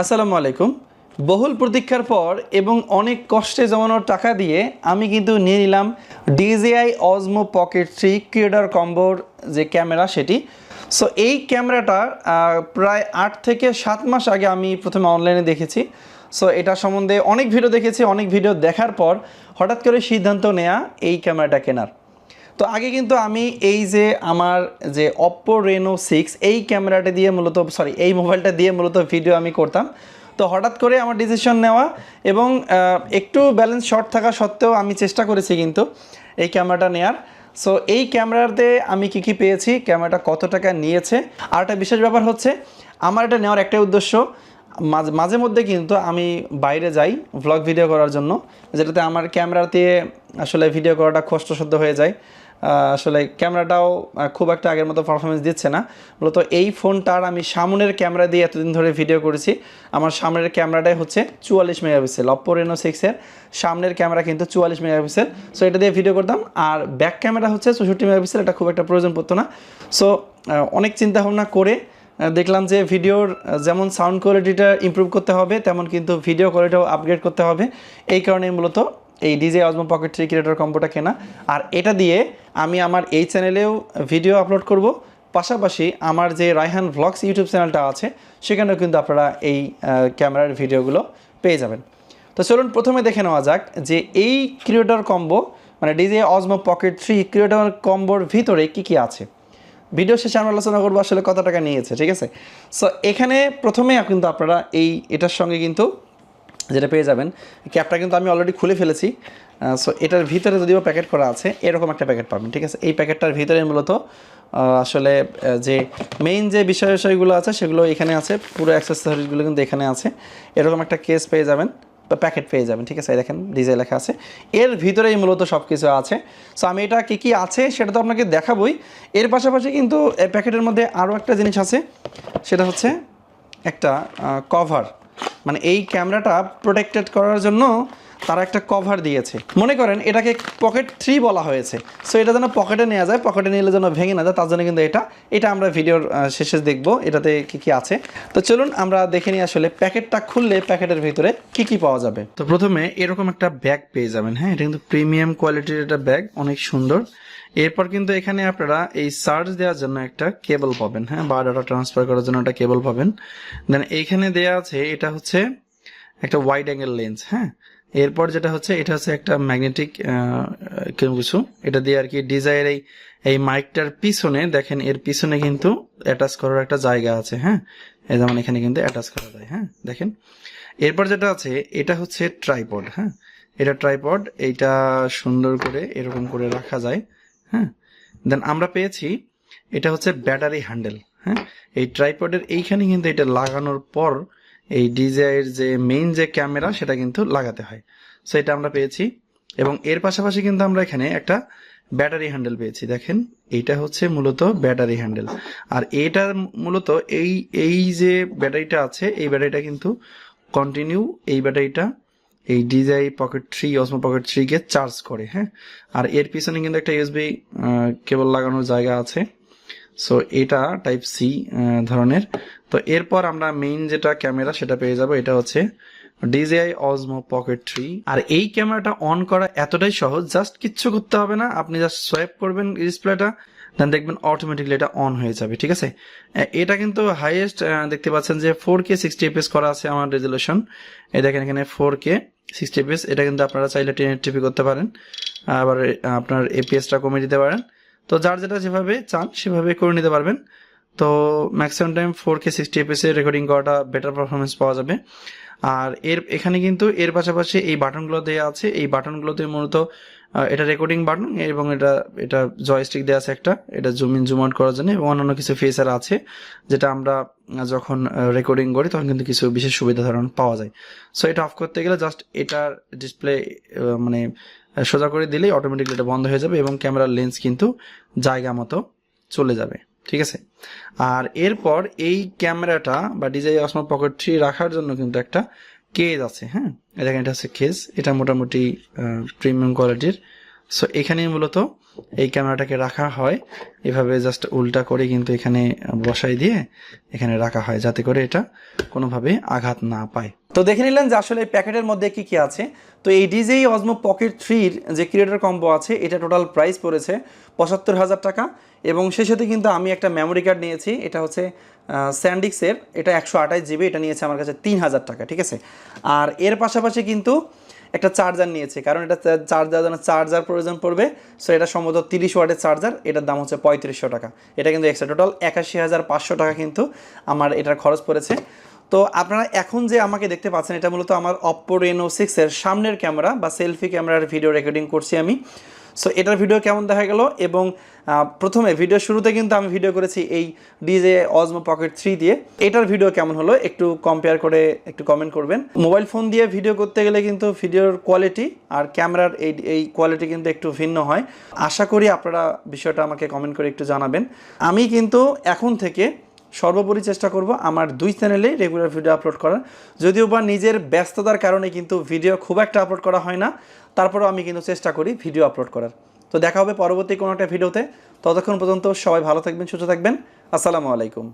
আসসালামু আলাইকুম। বহুল প্রতীক্ষার পর এবং অনেক কষ্টে জমানোর টাকা দিয়ে আমি কিন্তু নিয়ে নিলাম DJI Osmo pocket three creator কম্বোর যে ক্যামেরা সেটি। সো এই ক্যামেরাটা প্রায় আট থেকে সাত মাস আগে আমি প্রথমে অনলাইনে দেখেছি। সো এটা সম্বন্ধে অনেক ভিডিও দেখেছি, অনেক ভিডিও দেখার পর হঠাৎ করে সিদ্ধান্ত নেওয়া এই ক্যামেরাটা কেনার। তো আগে কিন্তু আমি এই যে আমার যে অপ্পো রেনো সিক্স এই ক্যামেরাটা দিয়ে মূলত সরি এই মোবাইলটা দিয়ে মূলত ভিডিও আমি করতাম। তো হঠাৎ করে আমার ডিসিশন নেওয়া এবং একটু ব্যালেন্স শর্ট থাকা সত্ত্বেও আমি চেষ্টা করেছি কিন্তু এই ক্যামেরাটা নেয়ার। সো এই ক্যামেরাতে আমি কি কি পেয়েছি? ক্যামেরাটা কত টাকা নিয়েছে? আর একটা বিশেষ ব্যাপার হচ্ছে, আমার এটা নেওয়ার একটাই উদ্দেশ্য, মাঝে মাঝে মধ্যে কিন্তু আমি বাইরে যাই ভ্লগ ভিডিও করার জন্য, যেটাতে আমার ক্যামেরা দিয়ে আসলে ভিডিও করাটা কষ্টসাধ্য হয়ে যায়। আসলে ক্যামেরাটাও খুব একটা আগের মতো পারফরমেন্স দিচ্ছে না। মূলত এই ফোনটার আমি সামনের ক্যামেরা দিয়ে এতদিন ধরে ভিডিও করেছি। আমার সামনের ক্যামেরাটাই হচ্ছে চুয়াল্লিশ মেগাপিক্সেল অপ্পো রেনো সিক্সের সামনের ক্যামেরা কিন্তু চুয়াল্লিশ মেগা মেগাপিক্সেল। সো এটা দিয়ে ভিডিও করতাম। আর ব্যাক ক্যামেরা হচ্ছে চৌষট্টি মেগাপিক্সেল, এটা খুব একটা প্রয়োজন পড়তো না। সো অনেক চিন্তা ভাবনা করে দেখলাম যে ভিডিওর যেমন সাউন্ড কোয়ালিটিটা ইমপ্রুভ করতে হবে, তেমন কিন্তু ভিডিও কোয়ালিটিও আপগ্রেড করতে হবে। এই কারণে মূলত এই DJI Osmo pocket three creator কম্বোটা কেনা। আর এটা দিয়ে আমি আমার এই চ্যানেলেও ভিডিও আপলোড করব। পাশাপাশি আমার যে রায়হান ভ্লগস ইউটিউব চ্যানেলটা আছে, সেখানেও কিন্তু আপনারা এই ক্যামেরার ভিডিওগুলো পেয়ে যাবেন। তো চলুন প্রথমে দেখে নেওয়া যাক যে এই ক্রিয়েটর কম্বো মানে DJI Osmo pocket three creator কম্বোর ভিতরে কি কি আছে। ভিডিও শেষে আমরা আলোচনা করব আসলে কত টাকা নিয়েছে, ঠিক আছে? সো এখানে প্রথমে কিন্তু আপনারা এই এটার সঙ্গে কিন্তু যেটা পেয়ে যাবেন। ক্যাপটা কিন্তু আমি অলরেডি খুলে ফেলেছি। সো এটার ভিতরে যদিও প্যাকেট করা আছে, এরকম একটা প্যাকেট পাবেন, ঠিক আছে? এই প্যাকেটটার ভিতরে মূলত আসলে যে মেইন যে বিষয় বিষয়গুলো আছে, সেগুলো এখানে আছে। পুরো অ্যাক্সেসরিজগুলো কিন্তু এখানে আছে। এরকম একটা কেস পেয়ে যাবেন, বা প্যাকেট পেয়ে যাবেন, ঠিক আছে? দেখেন ডিজে লেখা আছে। এর ভিতরেই মূলত সব কিছু আছে। সো আমি এটা কী কী আছে, সেটা তো আপনাকে দেখাবই। এর পাশাপাশি কিন্তু এই প্যাকেটের মধ্যে আরও একটা জিনিস আছে। সেটা হচ্ছে একটা কভার মানে এই ক্যামেরাটা প্রোটেক্টেড করার জন্য তারা একটা কভার দিয়েছে। মনে করেন এটাকে পকেট থ্রি বলা হয়েছে। সো এটা যেন পকেটে নেওয়া যায় পকেটে নিলে যেন ভেঙে না যায়, তার জন্য কিন্তু এটা। এটা আমরা ভিডিওর শেষে দেখব, এটাতে কি কি আছে। তো চলুন আমরা দেখে নিই আসলে প্যাকেটটা খুললে প্যাকেটের ভিতরে কি কি পাওয়া যাবে। তো প্রথমে এরকম একটা ব্যাগ পেয়ে যাবেন হ্যাঁ? এটা কিন্তু প্রিমিয়াম কোয়ালিটির একটা ব্যাগ অনেক সুন্দর। এরপর কিন্তু এখানে আপনারা এই চার্জ দেওয়ার জন্য একটা কেবল পাবেন হ্যাঁ? বা ডাটা ট্রান্সফার করার জন্য একটা কেবল পাবেন। দেন এইখানে দেয়া আছে, এটা হচ্ছে একটা ওয়াইড অ্যাঙ্গেল লেন্স হ্যাঁ? এরপর যেটা হচ্ছে, এটা হচ্ছে একটা ম্যাগনেটিক কিছু এটা দিয়ে আর কি ডিজাইর এই এই মাইকটার পিছনে দেখেন, এর পিছনে কিন্তু অ্যাটাচ করার একটা জায়গা আছে হ্যাঁ? যেমন এখানে কিন্তু অ্যাটাচ করা যায় হ্যাঁ? দেখেন। এরপর যেটা আছে, এটা হচ্ছে ট্রাইপড হ্যাঁ? এটা ট্রাইপড এইটা সুন্দর করে এরকম করে রাখা যায় হ্যাঁ? দেন আমরা পেয়েছি, এটা হচ্ছে ব্যাটারি হ্যান্ডেল হ্যাঁ? এই ট্রাইপডের এইখানে কিন্তু এটা লাগানোর পর এই ডিজাইয়ের যে মেইন যে ক্যামেরা সেটা কিন্তু লাগাতে হয়। সো এটা আমরা পেয়েছি। এবং এর পাশাপাশি কিন্তু আমরা এখানে একটা ব্যাটারি হ্যান্ডেল পেয়েছি। দেখেন এইটা হচ্ছে মূলত ব্যাটারি হ্যান্ডেল আর এটার মূলত এই এই যে ব্যাটারিটা আছে, এই ব্যাটারিটা কিন্তু কন্টিনিউ এই ব্যাটারিটা এই DJI pocket three Osmo pocket three কে চার্জ করে হ্যাঁ? আর এর পিছনে কিন্তু একটা ইউএসবি কেবল লাগানোর জায়গা আছে। সো এটা টাইপ সি ধরনের। তো এরপর আমরা মেইন যেটা ক্যামেরা সেটা পেয়ে যাব। এটা হচ্ছে ডিজিআই অজমো পকেট থ্রি আর এই ক্যামেরাটা অন করা এতটাই সহজ জাস্ট কিচ্ছু করতে হবে না। আপনি জাস্ট সোয়াইপ করবেন ডিসপ্লেটা দেন দেখবেন অটোমেটিকলি এটা অন হয়ে যাবে, ঠিক আছে? এটা কিন্তু হাইয়েস্ট দেখতে পাচ্ছেন যে ফোর কে সিক্সটি এপিএস করা আছে আমার রেজলিউশন এই দেখেন এখানে ফোর কে সিক্সটি এপিএস এটা কিন্তু আপনারা চাইলে টেন টিপি করতে পারেন। আবার আপনার এপিএসটা কমিয়ে দিতে পারেন। তো যার যেটা যেভাবে চান, সেভাবে করে নিতে পারবেন। তো maximum time four K sixty এপিএসে recording করাটা বেটার পারফরমেন্স পাওয়া যাবে। আর এর, এখানে কিন্তু এর পাশাপাশি এই বাটনগুলো দেওয়া আছে। এই বাটনগুলোতে মূলত এটা রেকর্ডিং বাটন এবং এটা এটা জয়স্টিক দেওয়া আছে একটা। এটা জুম ইন জুম আউট করার জন্য এবং অন্যান্য কিছু ফিচার আছে, যেটা আমরা যখন রেকর্ডিং করি, তখন কিন্তু কিছু বিশেষ সুবিধা ধারণ পাওয়া যায়। সো এটা অফ করতে গেলে জাস্ট এটার ডিসপ্লে মানে সোজা করে দিলেই অটোমেটিকলি এটা বন্ধ হয়ে যাবে এবং ক্যামেরার লেন্স কিন্তু জায়গা মতো চলে যাবে, ঠিক আছে? আর এরপর এই ক্যামেরাটা বা ডিজাই অসমো পকেট থ্রি রাখার জন্য কিন্তু একটা কেজ আছে হ্যাঁ? এটা এটা হচ্ছে কেজ এটা মোটামুটি প্রিমিয়াম কোয়ালিটির সো এখানেই মূলত এই ক্যামেরাটাকে রাখা হয়। এভাবে জাস্ট উল্টা করে কিন্তু এখানে বসাই দিয়ে এখানে রাখা হয় যাতে করে এটা কোনোভাবে আঘাত না পায়। তো দেখে নিলেন যে আসলে প্যাকেটের মধ্যে কি কি আছে। তো এই ডিজেই অজমো পকেট থ্রির যে ক্রিয়েটর কম্বো আছে, এটা টোটাল প্রাইস পড়েছে পঁচাত্তর হাজার টাকা এবং সেই সাথে কিন্তু আমি একটা মেমোরি কার্ড নিয়েছি, এটা হচ্ছে স্যান্ডিক্সের এটা একশো আঠাশ জিবি এটা নিয়েছে আমার কাছে তিন হাজার টাকা, ঠিক আছে? আর এর পাশাপাশি কিন্তু একটা চার্জার নিয়েছে। কারণ এটা চার্জার চার্জার প্রয়োজন পড়বে সো এটা সম্ভবত তিরিশ ওয়াটের চার্জার এটার দাম হচ্ছে পঁয়ত্রিশশো টাকা। এটা কিন্তু এক্সট্রা টোটাল একাশি হাজার পাঁচশো টাকা কিন্তু আমার এটার খরচ পড়েছে। তো আপনারা এখন যে আমাকে দেখতে পাচ্ছেন, এটা মূলত আমার অপ্পো রেনো সিক্সের সামনের ক্যামেরা বা সেলফি ক্যামেরার ভিডিও রেকর্ডিং করছি আমি। সো এটার ভিডিও কেমন দেখা গেল? এবং প্রথমে ভিডিও শুরুতে কিন্তু আমি ভিডিও করেছি এই ডিজে অজমো পকেট থ্রি দিয়ে। এটার ভিডিও কেমন হলো? একটু কম্পেয়ার করে, একটু কমেন্ট করবেন। মোবাইল ফোন দিয়ে ভিডিও করতে গেলে কিন্তু ভিডিওর কোয়ালিটি আর ক্যামেরার এই এই কোয়ালিটি কিন্তু একটু ভিন্ন হয়। আশা করি আপনারা বিষয়টা আমাকে কমেন্ট করে একটু জানাবেন। আমি কিন্তু এখন থেকে সর্বোপরি চেষ্টা করব আমার দুই চ্যানেলে রেগুলার ভিডিও আপলোড করার। যদিও বা নিজের ব্যস্ততার কারণে কিন্তু ভিডিও খুব একটা আপলোড করা হয় না। তারপরেও আমি কিন্তু চেষ্টা করি ভিডিও আপলোড করার। তো দেখা হবে পরবর্তী কোনো একটা ভিডিওতে। ততক্ষণ পর্যন্ত সবাই ভালো থাকবেন, সুস্থ থাকবেন। আসসালামু আলাইকুম।